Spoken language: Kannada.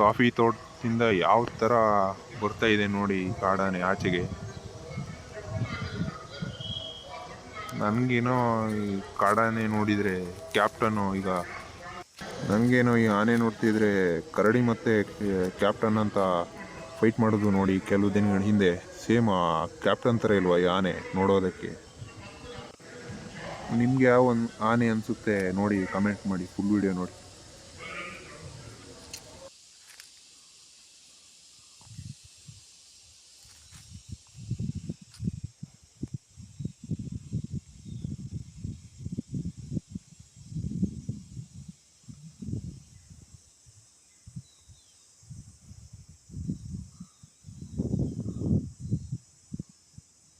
ಕಾಫಿ ತೋಟದಿಂದ ಯಾವ ಥರ ಬರ್ತಾ ಇದೆ ನೋಡಿ ಕಾಡಾನೆ ಆಚೆಗೆ. ನನಗೇನೋ ಈ ಕಾಡಾನೆ ನೋಡಿದರೆ ಕ್ಯಾಪ್ಟನ್ನು ಈಗ ನನಗೇನೋ ಈ ಆನೆ ನೋಡ್ತಿದ್ರೆ ಕರಡಿ ಮತ್ತು ಕ್ಯಾಪ್ಟನ್ ಅಂತ ಫೈಟ್ ಮಾಡೋದು ನೋಡಿ ಕೆಲವು ದಿನಗಳ ಹಿಂದೆ. ಸೇಮ್ ಆ ಕ್ಯಾಪ್ಟನ್ ಥರ ಇಲ್ವಾ ಈ ಆನೆ ನೋಡೋದಕ್ಕೆ? ನಿಮಗೆ ಯಾವ ಒಂದು ಆನೆ ಅನಿಸುತ್ತೆ ನೋಡಿ ಕಮೆಂಟ್ ಮಾಡಿ ಫುಲ್ ವಿಡಿಯೋ ನೋಡಿ.